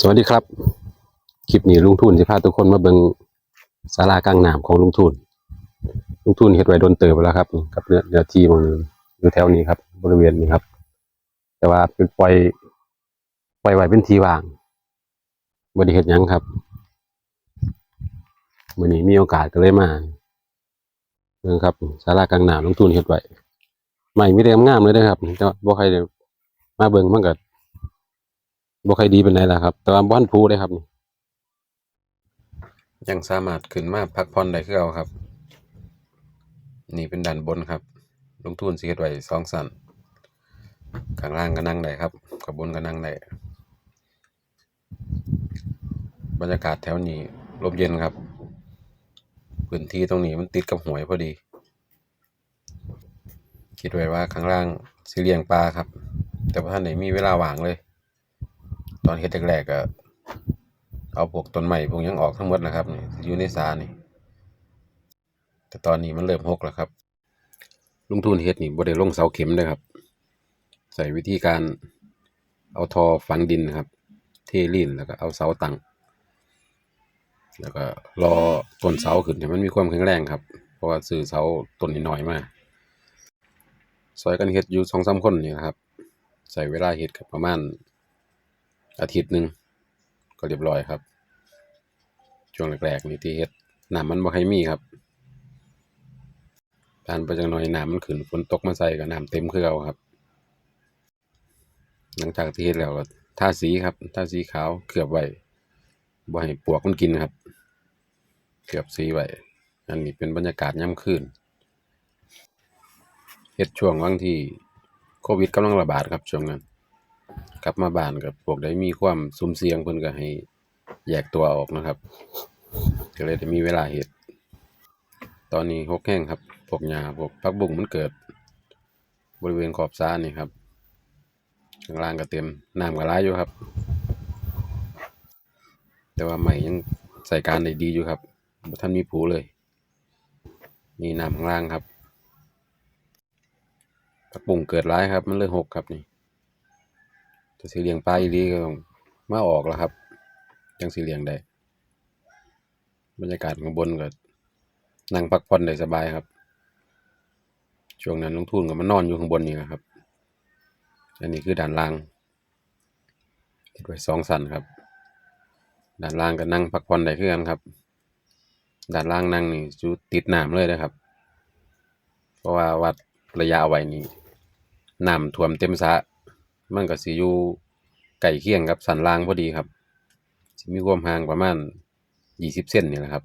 สวัสดีครับ คลิปนี้ลุงทุนสิพาทุกคนมาเบิงศาลากลางน้ำของลุงทุน ลุงทุนเฮ็ดไว้โดนเติบไปแล้วครับกับเนื้อเนื้อที่หมันอยู่แถวนี้ครับ บริเวณนี้ครับ แต่ว่าเป็นปล่อยปล่อยไว้เป็นทีว่างบ่ได้เฮ็ดยังครับมื้อนี้มีโอกาสก็เลยมาเบิงครับศาลากลางน้ำลุงทุนเฮ็ดไว้ใหม่ไมีแต่งามเลยนะครับแต่ว่าบ่ใครได้มาเบิงมันก็ บ่ค่อยดีปานใดล่ะครับ แต่ว่าบ่ทันพูเลยครับยังสามารถขึ้นมาพักผ่อนได้คือเอาครับ นี่เป็นด้านบนครับ ลงทุนสิเฮ็ดไว้สองสันข้างล่างก็นั่งได้ครับข้างบนก็นั่งได้บรรยากาศแถวนี้ลมเย็นครับ พื้นที่ตรงนี้มันติดกับหวยพอดี คิดไว้ว่าข้างล่างสิเลี้ยงปลาครับ แต่ว่าท่านไหนมีเวลาว่างเลย ตอนเฮ็ดแรกๆก็เอาพวกต้นไม้พวกยังออกทั้งหมดนะครับนี่อยู่ในสานี่ แต่ตอนนี้มันเริ่มหกแล้วครับ ลงทุนเฮ็ดนี่บ่ได้ลงเสาเข็มเด้อครับ ใส่วิธีการเอาทอฝังดินนะครับ เทลีนแล้วก็เอาเสาตั้งแล้วก็รอต้นเสาขึ้นให้มันมีความแข็งแรงครับ เพราะว่าซื้อเสาต้นน้อยมาซอยกันเฮ็ดอยู่2-3คนนี่นะครับใช้เวลาเฮ็ดก็ประมาณ อาทิตย์หนึ่งก็เรียบร้อยครับ ช่วงแรกๆนี่ที่เฮ็ดน้ำมันบ่ค่อยมีครับผ่านไปจักหน่อยน้ำมันขึ้นฝนตกมาใส่ก็น้ำเต็มคือเก่าครับ หลังจากที่เฮ็ดแล้วก็ทาสีครับทาสีขาวเคลือบไว้บ่ให้ปวกมันกินครับเคลือบสีไว้อันนี้เป็นบรรยากาศยามคืนเฮ็ดช่วงวังที่โควิดกำลังระบาดครับช่วงนั้น กลับมาบ้านกับพวกได้มีความสุ่มเสี่ยงเพิ่นก็ให้แยกตัวออกนะครับก็เลยได้มีเวลาเฮ็ด ตอนนี้หกแห้งครับ พวกหญ้าพวกผักบุ้งมันเกิด บริเวณขอบสระนี่ครับข้างล่างก็เต็มน้ำก็หลายอยู่ครับ แต่ว่าใหม่ยังใส่การได้ดีอยู่ครับบ่ทันมีผูเลย นี่น้ำข้างล่างครับผักบุ้งเกิดหลายครับ มันเลยหกครับนี่ ถ้าสิเลี้ยงปลาอีหลีก็ต้องมาออกแล้วครับ จังสิเลี้ยงได้ บรรยากาศข้างบนก็นั่งพักผ่อนได้สบายครับ ช่วงนั้นลงทุนก็มานอนอยู่ข้างบนนี่แหละครับ อันนี้คือด้านล่างติดไว้สองสันครับด้านล่างก็นั่งพักผ่อนได้คือกันครับด้านล่างนั่งนี่อยู่ติดน้ำเลยนะครับ เพราะว่าวัดระยะไว้นี่น้ำท่วมเต็มสระ มันก็สิอยู่ไก่เคียงกับสันล่างพอดีครับสิมีความห่างประมาณ20เซนนี่แหละครับ